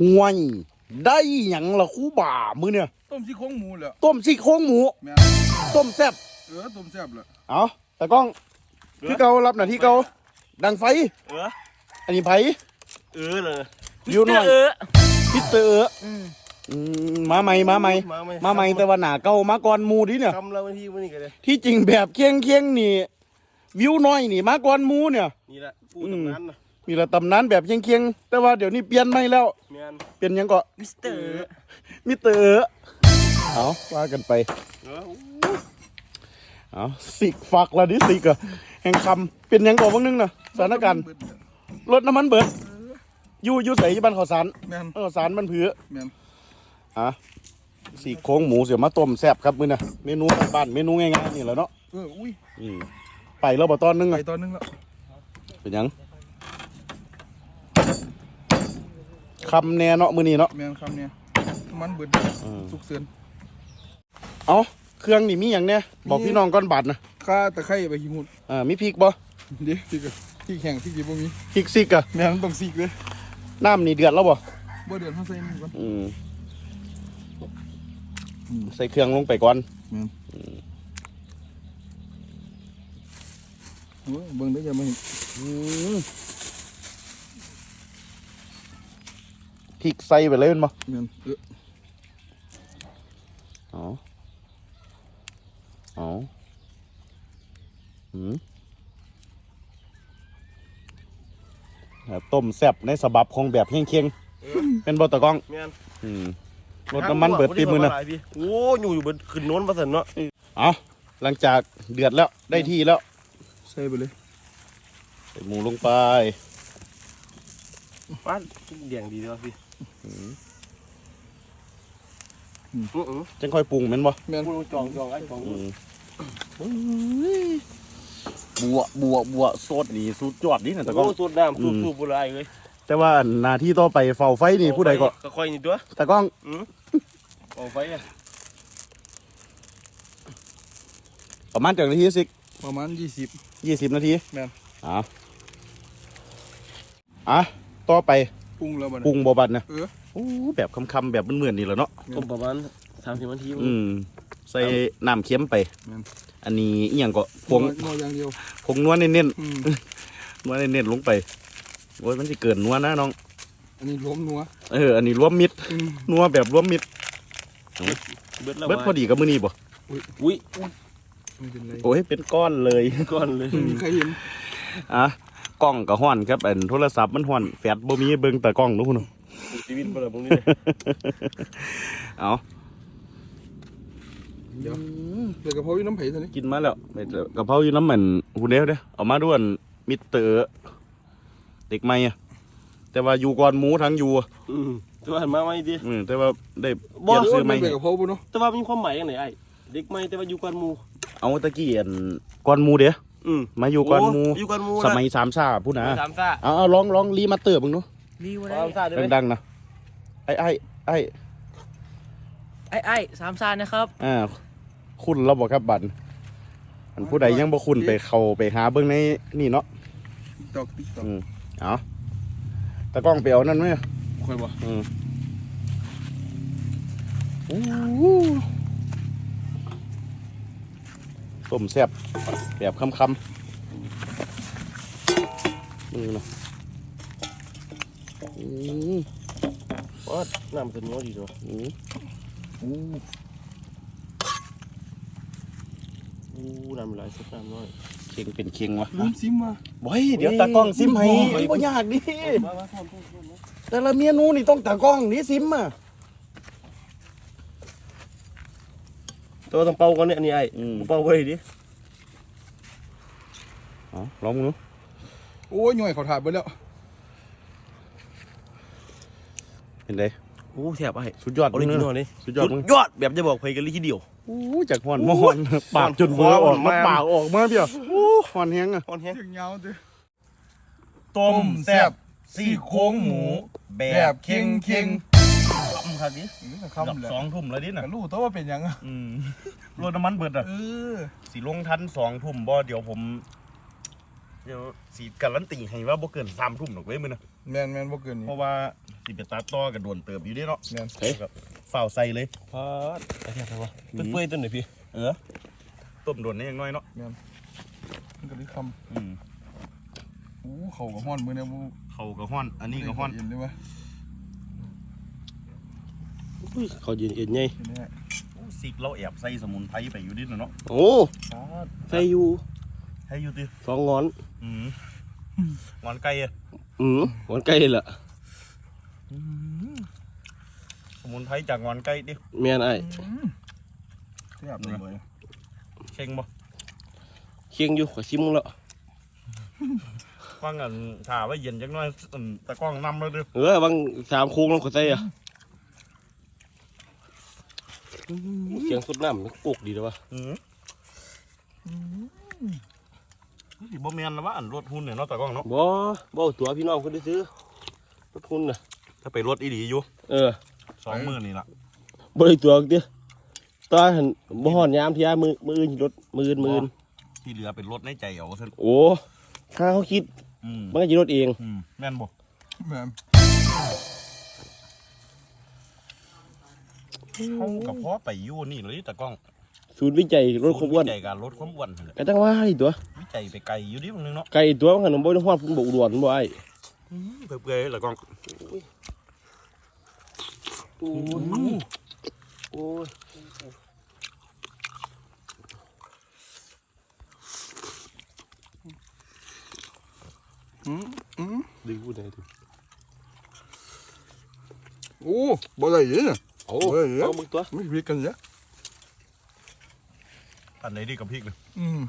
ห่วยได้หยังละคูบ่ามือเนี่ยต้มซี่โครงหมูแหละต้มซี่โครงหมู แม่นต้มแซ่บเออต้มแซ่บแหละเอาแต่กล้องที่เการับหน้าที่เกาดังไฟ เออ อันนี้ไผ เออเลยอยู่หน่อย เออพิเตอร์อืมมาใหม่มาใหม่มาไหมมาใหม่แต่ว่าหนาเก่ามาก่อนหมูดิเนี่ยทำแล้ววันที่วันนี้กันเลยที่จริงแบบเคียงเคียงๆนี่ วิวน้อยนี่มาก่อนหมูเนี่ย นี่แหละปูตำนาน นะมีละตำนานแบบเคียงเคียงๆ แต่ว่าเดี๋ยวนี้เปลี่ยนไม่แล้ว แมนเปลี่ยนหยังก็มิสเตอร์มิเตอร์เอาว่ากันไป เออเอาสิกฟักละดิสิกอะแห่งคำเป็นหยังก่อนบ้างนึงนะสถานการณ์เบิดเนี่ยรถน้ำมันเบิดอยู่อยู่ใส่ที่บ้านข้าวสารแม่นข้าวสารมันผือแม่นอะสีโครงหมูเสียมาต้มแซ่บครับมื้อนะเมนูบ้านๆเมนูง่ายๆนี่แหละเนาะเอออุ้ยอืมไปแล้วบ่ตอนนึงไปอะตอนนึงแล้วเป็นหยัง คำแน่เนาะมื้อนี้เนาะแม่นคำเนี่ยมันเบิดอืมสุกเสือนเอาเครื่องนี่มีหยังเนี่ยบอกพี่น้องก่อนบัดนะข้าตะไคร้ใบขี้มุดอ่ามีพริกบ่เดี๋ยวพี่ก็พี่แข่งพี่กี่บ่มีพริกซิกอะแม่นต้องซีกเลยน้ำนี่เดือดแล้วบ่บ่เดือดเขาใส่นี่ก่อนอืมใส่เครื่องลงไปก่อนโอ้ยเบิ่งได้จะมาเห็น อืม พริกใส่ไปเลยแม่นบ่แม่นเออเอาเอาอืมแบบต้มแซ่บในสบับของแบบเคียงๆเป็นบตะกล้องแมนอืมรถน้ำมันเบิดตีมือนะโอ้อยู่อยู่บนขึ้นโน้นมาสันเนาะเอาหลังจากเดือดแล้วได้ที่แล้ว ใส่ไปเลย ใส่หมูลงไปป้านเดี่ยงดีด้วยพี่ อืออือจังค่อยปรุงแม่นบ่แม่นปูจองจองไอ้จองอืมบัวบัวบัวโซดนี่สุดยอดนี่นะตะกล้องโอ้สูดน้ำสูบสูบบุหรี่เลยแต่ว่าหน้าที่ต่อไปเฝ้าไฟนี่ผู้ใดก็ก็ค่อยนี่ตัวตะกล้องเอาไฟอะประมาณจากนาทีสิประมาณยี่สิบ ยี่สิบนาทีแม่น อะอะต่อไปปรุงแล้วบัดปรุนี้ งบบัดนะเออ โอ้แบบคำๆแบบเหมือนๆนี่แหละเนาะต้มประมาณสามสิบนาทีอืมใส่น้ำเค็มไปแม่นอันนี้อีหยังก็พงนัวอย่างเดียวพงนัวเน้นอืมๆนัวเน้นๆลงไปโอ้ยมันจะเกินนัวนะน้อง อันนี้ล้มนัว เออ อันนี้รวมมิตรอืมนัวแบบรวมมิตรเบิดแล้วเบิดพอดีกับมื้อนี้บ่อุ้ยไม่เป็นไรโอ้ย เป็นก้อนเลยก่อนเลยไม่มีใครเห็นอะกล้องก็ฮ้อนครับอันโทรศัพท์มันฮ้อนแฟลชบ่มีเบิ่งแต่กล้องนู้น ชีวิตเปิดตรงนี้เลยเอาเดี๋ยวเดี๋ยวกระเพราอยู่น้ำไผ่ตัวนี้กินมาแล้วไปเจอกะเพราอยู่น้ำเหมือนหูเด้วเด้อเอามาด้วยมิสเตอร์เด็กใหม่อะแต่ว่าอยู่ก่อนหมูทั้งอยู่อะอืมแต่ว่าหันมาไม่ดี อืมแต่ว่าได้เปบ่ลี่ยนซื้อใหมัม่นเป็นกระเพราปะเนาะแต่ว่ามีความหมายอย่างไรไอ้เด็กไม่แต่ว่าอยู่กันหมู่เอาตะกี้อันก่อนหมูเด้ออืมมาอยู่ก่อนหมู อยู่กันหมู่สมัยสามชาพูดนะสามซ่าเอาเอาลองลองรีมาเตอร์มึงดู รีวะสามซ่าได้ไหมดังๆนะไอ้ไอ้ไอ้ไอ้ไอ้สามซานนะครับอ่าคุณเราบอกครับบัตรอันผู้ใดยังบ่คุณไปเข้าไปหาเบิ่งในนี่เนาะตอกติ๊กตอกอืมเอาตะกล้องไปเอานั่นไหมค่อยบ่อืมโอ้โหต้มแซ่บแบบคำคำมือนะ อืมว่าน้ำเป็นน้อยดีด้วยอืมอู้อู้น้ำไหลายสักน้ำน้อยเคียงเป็นเคียงวะลืมซิมมาบ่ยเดี๋ยวตากล้องซิมให้บ่ยากดิมามาทำทำทำแต่ละเมนูนี่ต้องตากล้องนี่ซิมอะตัวต้องเป่าก่อนเนี่ยอันนี่ไอ้อืมเป่าไว้ดิเอาลองดูโอ้ยหน่วยเขาถาดไปแล้ว เป็นไงโอ้แถบไอ้สุดยอดออริมึจิงนอลเนอะนี่สุดยอดมึงยอดแบบจะบอกใครกันเลยทีเดียวโอ้จากหอนมาหอนปากจนเบื่อออกมาปากออกมาเบี้ยโอ้หอนแฮงอะอ่อนแห้งถึงยาวเด้อต้มแซ่บซี่โครงหมู แบบเค็งเค็งคำครับดินี่ก็กับคำแหละสองทุ่มแล้วดิน่ะก็รู้ตัวว่าเป็นหยังอะอืมรถน้ำมันเบิดอะเออสีลงทันสองทุ่มบ่เดี๋ยวผม เดี๋ยวสีการันตีให้ว่าบ่เกินสามทุ่มหรอกเว้ยมึงนะ แมนแมนบ่เกินนี้เพราะว่าสิไปตัดต่อกับโดนเติบอยู่เด้เนาะแมนเฮ้ยแบบฝ้าวใส่เลยพอดไอ้แทบไปวะเปื่อยๆตัวไหนอยพี่เออต้มโดนนี่ยังน้อยเนาะมันก็ได้คอืมำอู้เขากับห้อนมือเนี่ยมูเขาก็ฮ้อน อันนี้ก็ฮ้อนเห็นเลยวะอุ้ยเขายืนเอ็นไงเห็นไหมโอ้ซิกเราแอบใส่สมุนไพรไปอยู่ดิเนาะโอ้ใส่อยู่ให้อยู่ติสองงอน อืม งอนไก่อะอืมงอนไก่ละสมุนไพรจากงอนไก่ดิแม่นไอ้เทียบเลยเข่งบ่เคียงอยู่ขอชิมแล้วว่างันถ่าไว้เย็นจักหน้อยอืมตะกล้องนำแล้วเด้อเออบางสามโค้งแล้วก็ใส่อะเสียงสุดน้ำมันกุกดีเลยวะอืม สิบ่แม่นแล้วว่าอันรถหุ่นเนี่ยเนาะตะกล้องเนาะบ่บ่เอาตัวพี่น้องคนได้ซื้อรถคุณน่ะถ้าไปรถอีดีอยู่เออสองมื้อนี่ล่ะบ่ได้ตัวเด้อตอนหันบ่ฮอดยามที่ยามือมืออื่นรถมืออื่นมืออื่นที่เหลือเป็นรถในใจเอาซั่นโอ้ถ้าเขาคิดอืมมันก็จะรถเองอืมแม่นบ่แมนเฮากับพ่อไปอยู่นี่เลยตะกล้อง ศูนย์วิจัยรถความอ้วนวิจัยการลดความอ้วนนั่นแหละก็ตั้งว่าให้ตัววิจัยไปไกลอยู่ดิบางนึงเนาะไก่ตัวมันก็บ่ได้ฮอดพุ่นบ่อุดรบ่ไอ้เปื่อยๆแล้วก็โอ้ยโอ้ยอืมอืมดึงพูดได้ดิโอ้บ่ได้ยินอะโอ้เฮ้ยเอามึงตัวไม่พิดกันเนี่ย อันไหนดีกับพริกเลยอืม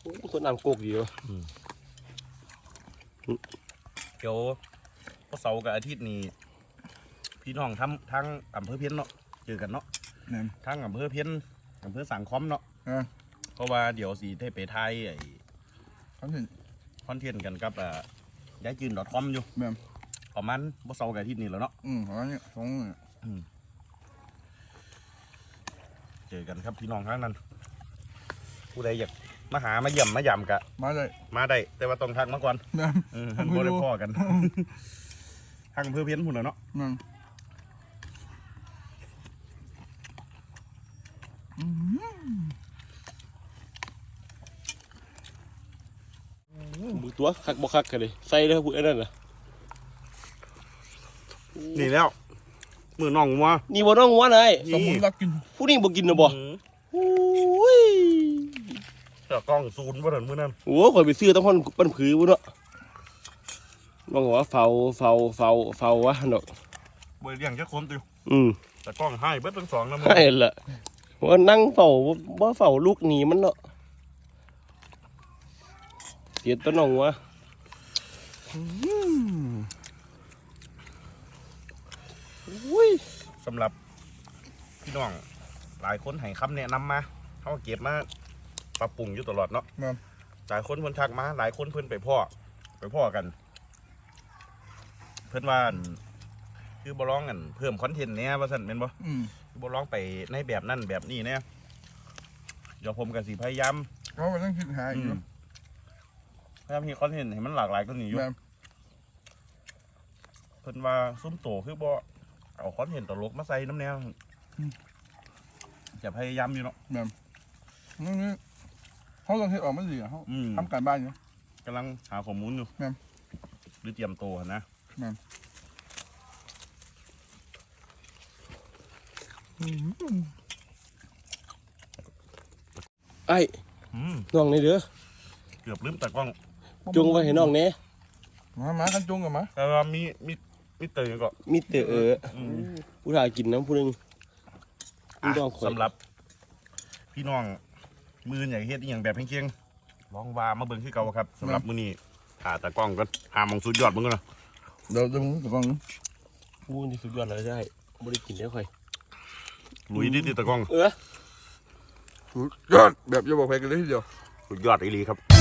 โอ้ตัวน้ำโกกดีวะเดี๋ยวพอเสาร์กับอาทิตย์นี้พี่น้องทำทั้งอำเภอเพี้ยนเนาะเจอกันเนาะแมนทั้งอำเภอเพี้ยนอำเภอสังคอมเนาะอ่าเพราะว่าเดี๋ยวสีเทไปไทยไอ้คอนเทนต์คอนเทนต์กันกับอ่าย้ายจืนดอทคอมอยู่แม่น ประมาณพอเสาร์กับอาทิตย์นี้แล้วเนาะอืมประมาณนี้สองเนี่ยเจอกันครับพี่น้องทั้งนั้น ผู้ใดอยากมาหามาเยี่ยมมายำกะ มาเลย มาได้ แต่ว่าต้องทักมาก่อนแม่น เออทักบ่ไม่ได้รู้พ่อกันทางอำเภอเพี้ยนพุ่นน่ะเนาะแม่นอืมมึงตัวคักบ่คักกันเลยใส่เลยพูดไอ้นั่นน่ะนี่แล้วมือน้องว่านี่บ่น้องหัวไหนายสมุนรักกินผู้นี้บ่กินนะบ่อืมโอ้ย เจ้ากล้องศูนย์บ่ทันมื้อนั้นโอ้ข่อยไปซื้อต้องคนปั้นผือบ่เนาะน้องบอกว่าเฝ้าเฝ้าเฝ้าเฝ้าวะดอกบ่ได้เลี้ยงจักคนติวอืมแต่กล้องให้เบิดทั้งสองนะมึงให้ละว่านั่งเฝ้าบ่เฝ้าลูกหนีมันเนาะเสียต้นน้องวะอุ้ยสำหรับพี่น้องหลายคนให้คำแนะนำมาเฮาเก็บมา ปรับปรุงอยู่ตลอดเนาะแม่น หลายคนเพิ่นทักมา หลายคนเพิ่นไปพ่อไปพ่อกัน เพิ่นว่าอั่นคือบ่ร้องกันเพิ่มคอนเทนต์แหน่ว่าซั่นแม่นบ่ อืมคือบ่ร้องไปในแบบนั้นแบบนี้แหน่เดี๋ยวผมก็สิพยายามเขาก็ต้องคิดหาอีกอือยู่มพยายามมีคอนเทนต์ให้มันหลากหลายกว่านี้อยู่แม่นเพิ่นว่าซุ้มโตคือบ่เอาคอนเทนต์ตลกมาใส่น้ำแนวจะพยายามอยู่เนาะนี่นี่ เขาต้องคิดออกมาดีอะเขาอืมทำการบ้านอยู่ กำลังหาข้อมูลอยู่แม่น หรือเตรียมโตวหั่นนะไอ้อืมน้องนี่เด้อเกือบลืมตากล้องจงไว้ให้น้องแหน่มามากันจุงกันมาแต่ว่ามีมีมีเตยก็มีแต่เอออืม ผู้ถ่ากินน้ำผู้หนึงอะน้องข่อยสำหรับพี่น้อง มืออยากเฮ็ดอีหยังแบบเคียงๆลองว่ามาเบิ่งคือเก่าครับสำหรับมื้อนี้หาตากล้องก่อนหาหมองสุดยอดมึงก่อนนะเดี๋ยวเดี๋ยวผมจะลองผู้นี่สุดยอดเลยได้บ่ได้กินได้ค่อยลุยดิติตากล้อง เออ สุดยอดแบบจะบอกใครกันเลยทีเดียวสุดยอดอีหลีครับ